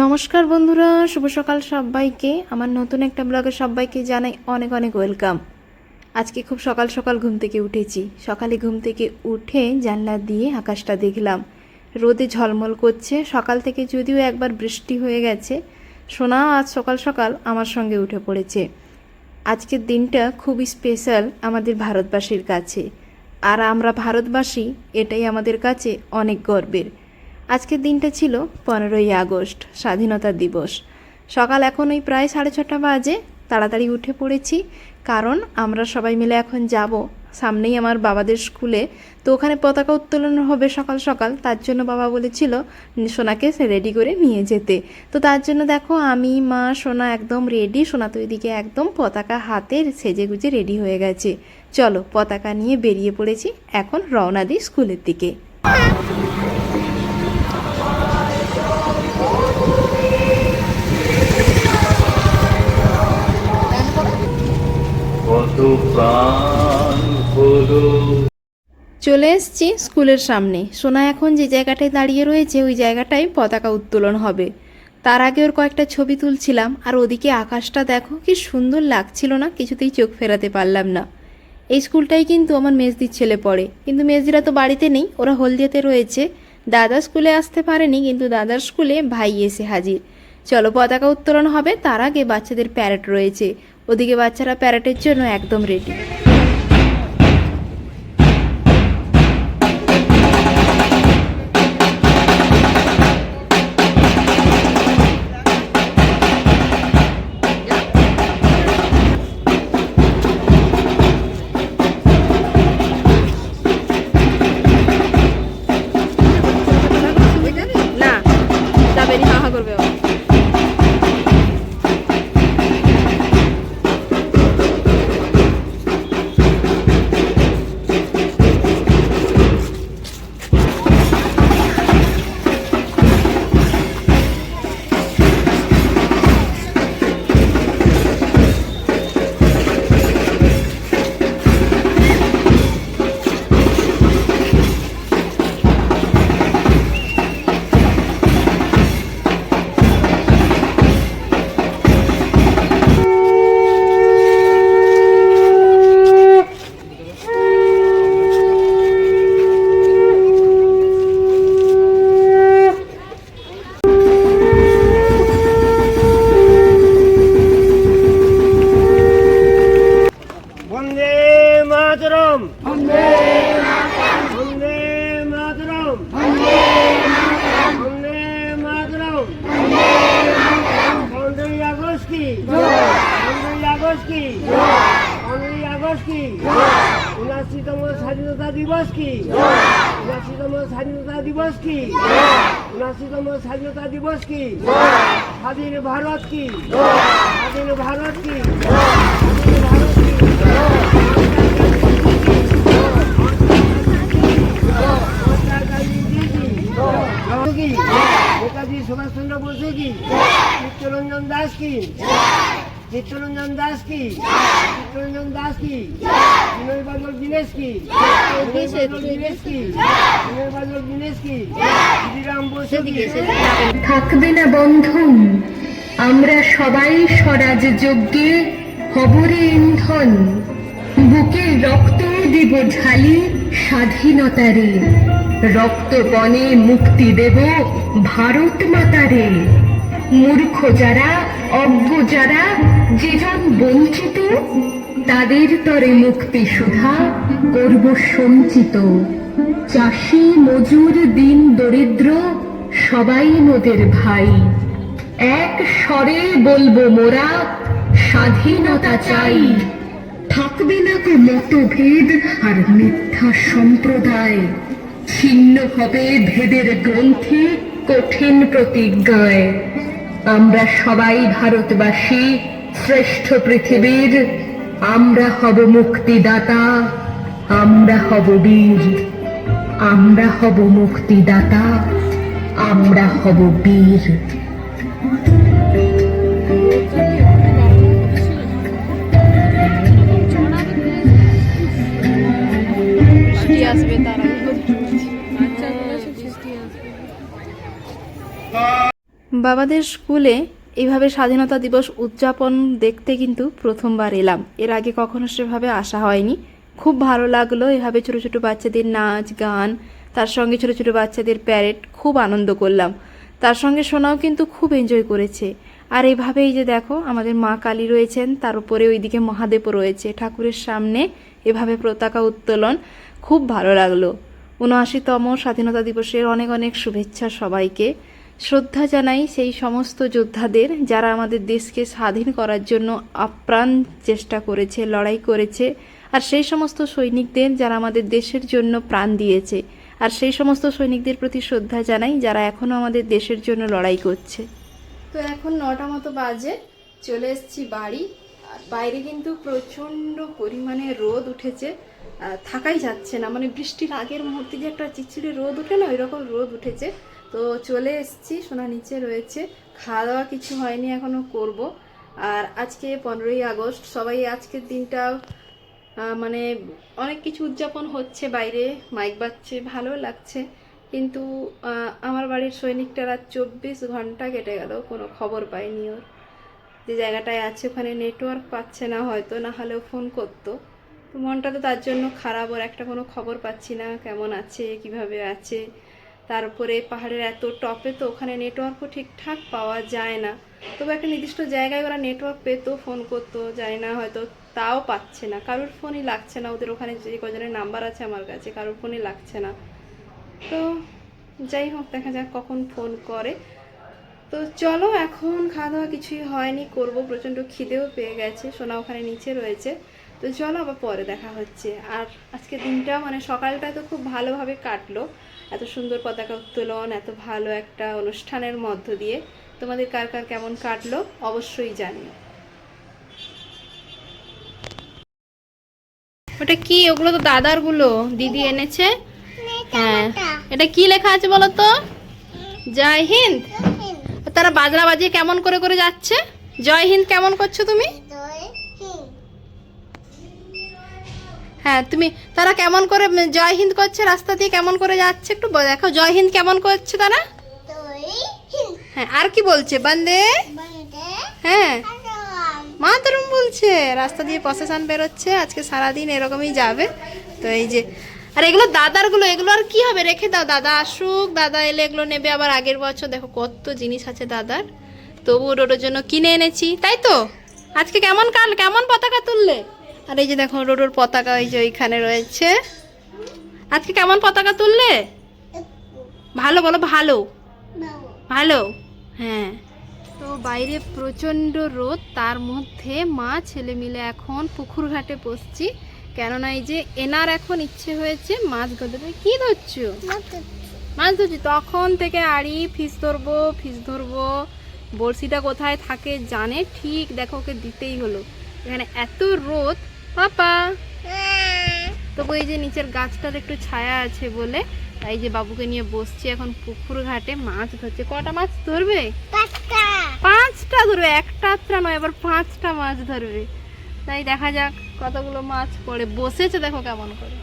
নমস্কার বন্ধুরা, শুভ সকাল সবাইকে। আমার নতুন একটা ব্লগে সবাইকে জানাই অনেক অনেক ওয়েলকাম। আজকে খুব সকাল সকাল ঘুম থেকে উঠেছি। সকালে ঘুম থেকে উঠে জানলা দিয়ে আকাশটা দেখলাম। রোদে ঝলমল করছে। সকাল থেকে যদিও একবার বৃষ্টি হয়ে গেছে, সোনা আজ সকাল সকাল আমার সঙ্গে উঠে পড়েছে। আজকের দিনটা খুবই স্পেশাল আমাদের ভারতবাসীর কাছে। আর আমরা ভারতবাসী, এটাই আমাদের কাছে অনেক গর্বের। আজকের দিনটা ছিল পনেরোই আগস্ট, স্বাধীনতা দিবস। সকাল এখন ওই প্রায় সাড়ে ছটা বাজে, তাড়াতাড়ি উঠে পড়েছি, কারণ আমরা সবাই মিলে এখন যাব। সামনেই আমার বাবাদের স্কুলে, তো ওখানে পতাকা উত্তোলন হবে সকাল সকাল, তার জন্য বাবা বলেছিল সোনাকে রেডি করে নিয়ে যেতে। তো তার জন্য দেখো, আমি, মা, সোনা একদম রেডি, সোনা তো এদিকে একদম পতাকা হাতে সেজে গুজে রেডি হয়ে গেছে। চলো, পতাকা নিয়ে বেরিয়ে পড়েছি, এখন রওনা দিই স্কুলের দিকে কত চলে এসছি স্কুলের সামনে। সোনা এখন যে জায়গাটায় দাঁড়িয়ে রয়েছে, ওই জায়গাটায় পতাকা উত্তোলন হবে। তার আগে ওর কয়েকটা ছবি তুলছিলাম, আর ওদিকে আকাশটা দেখো কি সুন্দর লাগছিল না, কিছুতেই চোখ ফেরাতে পারলাম না। এই স্কুলটাই কিন্তু আমার মেজদির ছেলে পড়ে। কিন্তু মেজদিরা তো বাড়িতে নেই, ওরা হলদিয়াতে রয়েছে। দাদা স্কুলে আসতে পারেনি, কিন্তু দাদার স্কুলে ভাই এসে হাজির। চলো পতাকা উত্তোলন হবে, তার আগে বাচ্চাদের প্যারেড রয়েছে। ওদিকে বাচ্চারা প্যারাটের জন্য একদম রেডি উনাশিতম স্বাধীনতা দিবস কি? উনাশিতম স্বাধীনতা দিবস কি? উনাশিতম স্বাধীনতা দিবস কি? স্বাধীন ভারত কি? স্বাধীন ভারত কি? স্বাধীন ভারত কি বসু কি চিত্তরঞ্জন দাস কি? চিত্তরঞ্জন দাস কি? চিত্তরঞ্জন দাস কি? বিনয় বাদল দীনেশ কি? দীনেশ কি? বিনয় বাদল দীনেশ কি? শ্রীরাম বসু কি? থাকবে না বন্ধন আমরা সবাই স্বরাজ যজ্ঞে খবরে ইন্ধন। বুকে রক্ত দেব ঝালি স্বাধীনতারে। রক্তপণে মুক্তি দেব ভারত মাতারে। মূর্খ যারা অজ্ঞ যারা যেজন বঞ্চিত, তাদের তরে মুক্তি সুধা করব সঞ্চিত। চাষি মজুর দিন দরিদ্র, সবাই মোদের ভাই। এক স্বরে বলব মোরা, স্বাধীনতা চাই। থাকবে না কো মতভেদ আর মিথ্যা সম্প্রদায়। ছিন্ন হবে ভেদের গ্রন্থে কঠিন প্রতিজ্ঞায়। আমরা সবাই ভারতবাসী শ্রেষ্ঠ পৃথিবীর, আমরা হব মুক্তিদাতা, আমরা হব বীর, আমরা হব মুক্তিদাতা, আমরা হব বীর। বাবাদের স্কুলে এইভাবে স্বাধীনতা দিবস উদযাপন দেখতে কিন্তু প্রথমবার এলাম। এর আগে কখনো সেভাবে আসা হয়নি। খুব ভালো লাগল এভাবে ছোটো ছোটো বাচ্চাদের নাচ, গান, তার সঙ্গে ছোটো ছোটো বাচ্চাদের প্যারেড খুব আনন্দ করলাম। তার সঙ্গে সোনাও কিন্তু খুব এনজয় করেছে। আর এইভাবেই যে দেখো, আমাদের মা কালী রয়েছেন, তার উপরে ওইদিকে মহাদেবও রয়েছে। ঠাকুরের সামনে এভাবে পতাকা উত্তোলন খুব ভালো লাগল। উনআশিতম স্বাধীনতা দিবসের অনেক অনেক শুভেচ্ছা সবাইকে। শ্রদ্ধা জানাই সেই সমস্ত যোদ্ধাদের যারা আমাদের দেশকে স্বাধীন করার জন্য আপ্রাণ চেষ্টা করেছে, লড়াই করেছে, আর সেই সমস্ত সৈনিকদের যারা আমাদের দেশের জন্য প্রাণ দিয়েছে, আর সেই সমস্ত সৈনিকদের প্রতি শ্রদ্ধা জানাই যারা এখনও আমাদের দেশের জন্য লড়াই করছে। তো এখন নটা মতো বাজে, চলে এসেছি বাড়ি। আর বাইরে কিন্তু প্রচণ্ড পরিমাণে রোদ উঠেছে। থাকাই যাচ্ছে না। মানে বৃষ্টির আগের মুহূর্তে যে একটা চিচিড়ে রোদ ওঠে না ওই রকম রোদ উঠেছে। তো চলে এসেছি, সোনা নিচে রয়েছে। খাওয়া দাওয়া কিছু হয়নি এখনও করব। আর আজকে পনেরোই আগস্ট, সবাই আজকের দিনটা মানে অনেক কিছু উদযাপন হচ্ছে বাইরে। মাইক বাজছে, ভালো লাগছে। কিন্তু আমার বাড়ির সৈনিকটারা চব্বিশ ঘণ্টা কেটে গেল, কোনো খবর পাইনি ওর। যে জায়গাটায় আছে, ওখানে নেটওয়ার্ক পাচ্ছে না, হয়তো না হলেও ফোন করতো। তো মনটা তো তার জন্য খারাপ, ওর একটা কোনো খবর পাচ্ছি না, কেমন আছে, কীভাবে আছে। তারপরে পাহাড়ের এত টপে তো ওখানে নেটওয়ার্কও ঠিকঠাক পাওয়া যায় না। তবে একটা নির্দিষ্ট জায়গায় ওরা নেটওয়ার্ক পেতো ফোন করতো যায় না, হয়তো তাও পাচ্ছে না। কারোর ফোনই লাগছে না, ওদের ওখানে যে কজনের নাম্বার আছে আমার কাছে, কারোর ফোনই লাগছে না। তো যাই হোক, দেখা যাক কখন ফোন করে। তো চলো, এখন খাওয়া দাওয়া কিছুই হয়নি, করব, প্রচণ্ড খিদেও পেয়ে গেছে। সোনা ওখানে নিচে রয়েছে। তো চলো আবার পরে দেখা হচ্ছে। আর আজকে দিনটা মানে সকালটা তো খুব ভালোভাবে কাটলো। এত সুন্দর পতাকা উত্তোলন এত ভালো একটা অনুষ্ঠানের মধ্য দিয়ে। তোমাদের কার কার কেমন কাটলো অবশ্যই জানিও ওটা কি? ওগুলো তো দাদারগুলো। দিদি এনেছে। হ্যাঁ। এটা কি লেখা আছে বলো তো জয় হিন্দ। তারা বাজনা বাজিয়ে কেমন করে করে যাচ্ছে? জয় হিন্দ কেমন করছ তুমি? হ্যাঁ তুমি, তারা কেমন করে জয় হিন্দ করছে, রাস্তা দিয়ে কেমন করে যাচ্ছে একটু দেখো, জয় হিন্দ কেমন করছে তারা? হ্যাঁ আর কি বলছে? বন্দে। হ্যাঁ। মা মাতরম বলছে। রাস্তা দিয়ে প্রসেশন বেরোচ্ছে, আজকে সারাদিন এরকমই যাবে। তো এই যে, আর এগুলো দাদারগুলো এগুলো আর কি হবে? রেখে দাও, দাদা আসুক, দাদা এলে এগুলো নেবে আবার আগের বছর। দেখো, কত জিনিস আছে দাদার। তবু ওর জন্য কিনে এনেছি, তাই তো? আজকে কেমন কাল? কেমন পতাকা তুললে? আর এই যে দেখো রোডোর পতাকা এই যে ওইখানে রয়েছে। আজকে কেমন পতাকা তুললে? ভালো বলো ভালো। ভালো? হ্যাঁ। তো বাইরে প্রচণ্ড রোদ তার মধ্যে মা ছেলে মিলে এখন পুকুর ঘাটে বসছি। কেননা এই যে এনার এখন ইচ্ছে হয়েছে মাছ ধরতে। কি ধরছো। মাছ ধরছি? তখন থেকে আড়ি ফিস ধরবো ফিস ধরবো। বড়শিটা কোথায় থাকে জানে? ঠিক দেখো ওকে দিতেই হলো। এখানে এত রোদ পাপা। তবু এই যে নিচের গাছটার একটু ছায়া আছে বলে তাই যে বাবুকে নিয়ে বসছি এখন পুকুর ঘাটে মাছ ধরছে। কটা মাছ ধরবে? পাঁচটা। ধরবে? একটা আত্রা নয় এবার পাঁচটা মাছ ধরবে। তাই দেখা যাক কতগুলো মাছ পড়ে। বসেছে দেখো কেমন করে।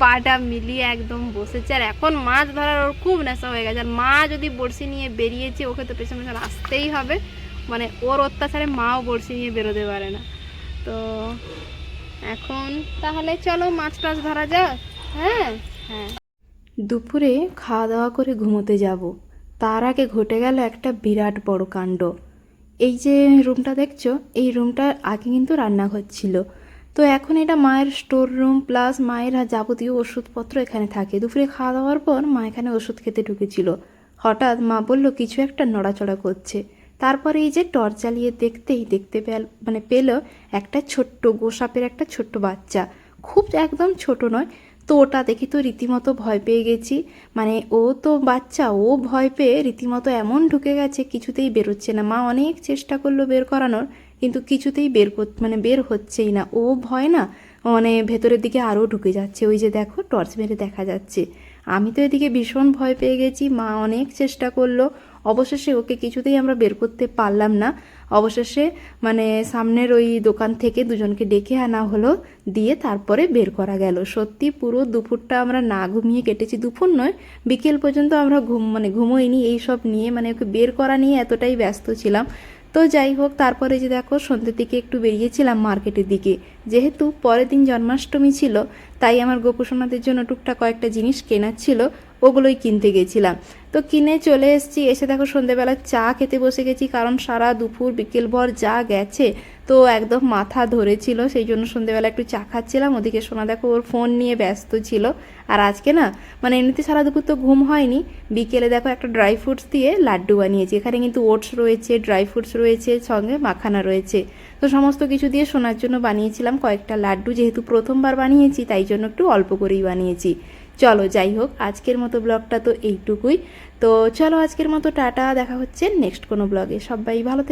পাটা মিলিয়ে একদম বসেছে। আর এখন মাছ ধরার ওর খুব নেশা হয়ে গেছে। আর মা যদি বড়শি নিয়ে বেরিয়েছে ওকে তো পেছন পেছন আসতেই হবে। মানে ওর অত্যাচারে মাও বড়শি নিয়ে বেরোতে পারে না। তো এখন তাহলে চলো মাছ টাছ ধরা যাক। হ্যাঁ? হ্যাঁ। দুপুরে খাওয়া দাওয়া করে ঘুমোতে যাব। তার আগে ঘটে গেল একটা বিরাট বড় কাণ্ড। এই যে রুমটা দেখছ, এই রুমটার আগে কিন্তু রান্নাঘর ছিল। তো এখন এটা মায়ের স্টোর রুম প্লাস মায়ের যাবতীয় ওষুধপত্র এখানে থাকে। দুপুরে খাওয়া দাওয়ার পর মা এখানে ওষুধ খেতে ঢুকেছিল। হঠাৎ মা বলল, কিছু একটা নড়াচড়া করছে। তারপরে এই যে টর্চ জ্বালিয়ে দেখতেই দেখতে পেল মানে পেল একটা ছোট্ট গোসাপের একটা ছোট্ট বাচ্চা। খুব একদম ছোট নয়, তো ওটা দেখি তো রীতিমতো ভয় পেয়ে গেছি। মানে ও তো বাচ্চা, ও ভয় পেয়ে রীতিমতো এমন ঢুকে গেছে, কিছুতেই বেরোচ্ছে না। মা অনেক চেষ্টা করল বের করানোর, কিন্তু কিছুতেই বের মানে বের হচ্ছেই না। ও ভয় না মানে ভেতরের দিকে আরও ঢুকে যাচ্ছে। ওই যে দেখো, টর্চ মেরে দেখা যাচ্ছে। আমি তো এদিকে ভীষণ ভয় পেয়ে গেছি, মা অনেক চেষ্টা করল। অবশেষে ওকে কিছুতেই আমরা বের করতে পারলাম না। অবশেষে মানে সামনের ওই দোকান থেকে দুজনকে ডেকে আনা হলো, দিয়ে তারপরে বের করা গেল। সত্যি পুরো দুপুরটা আমরা না ঘুমিয়ে কেটেছি। দুপুর নয়, বিকেল পর্যন্ত আমরা ঘুম মানে ঘুমোইনি এই সব নিয়ে। মানে ওকে বের করা নিয়ে এতটাই ব্যস্ত ছিলাম। তো যাই হোক, তারপরে যে দেখো সন্ধ্যের দিকে একটু বেরিয়েছিলাম মার্কেটের দিকে। যেহেতু পরের দিন জন্মাষ্টমী ছিল, তাই আমার গোপুসোনাদের জন্য টুকটাক কয়েকটা জিনিস কেনার ছিল। ওগুলোই কিনতে গেছিলাম। তো কিনে চলে এসেছি, এসে দেখো সন্ধ্যেবেলা চা খেতে বসে গেছি, কারণ সারা দুপুর বিকেলভর যা গেছে, তো একদম মাথা ধরেছিল সেই জন্য সন্ধ্যেবেলা একটু চা খাচ্ছিলাম। ওদিকে সোনা দেখো ওর ফোন নিয়ে ব্যস্ত ছিল। আর আজকে না মানে এমনিতে সারা দুপুর তো ঘুম হয়নি, বিকেলে দেখো একটা ড্রাই ফ্রুটস দিয়ে লাড্ডু বানিয়েছি। এখানে কিন্তু ওটস রয়েছে, ড্রাই ফ্রুটস রয়েছে, সঙ্গে মাখানা রয়েছে। তো সমস্ত কিছু দিয়ে সোনার জন্য বানিয়েছিলাম কয়েকটা লাড্ডু, যেহেতু প্রথমবার বানিয়েছি, তাই জন্য একটু অল্প করেই বানিয়েছি। চলো যাই হোক, আজকের মতো ব্লগটা তো এইটুকুই তো চলো আজকের মতো টাটা, দেখা হচ্ছে নেক্সট কোনো ব্লগে সবাই ভালো।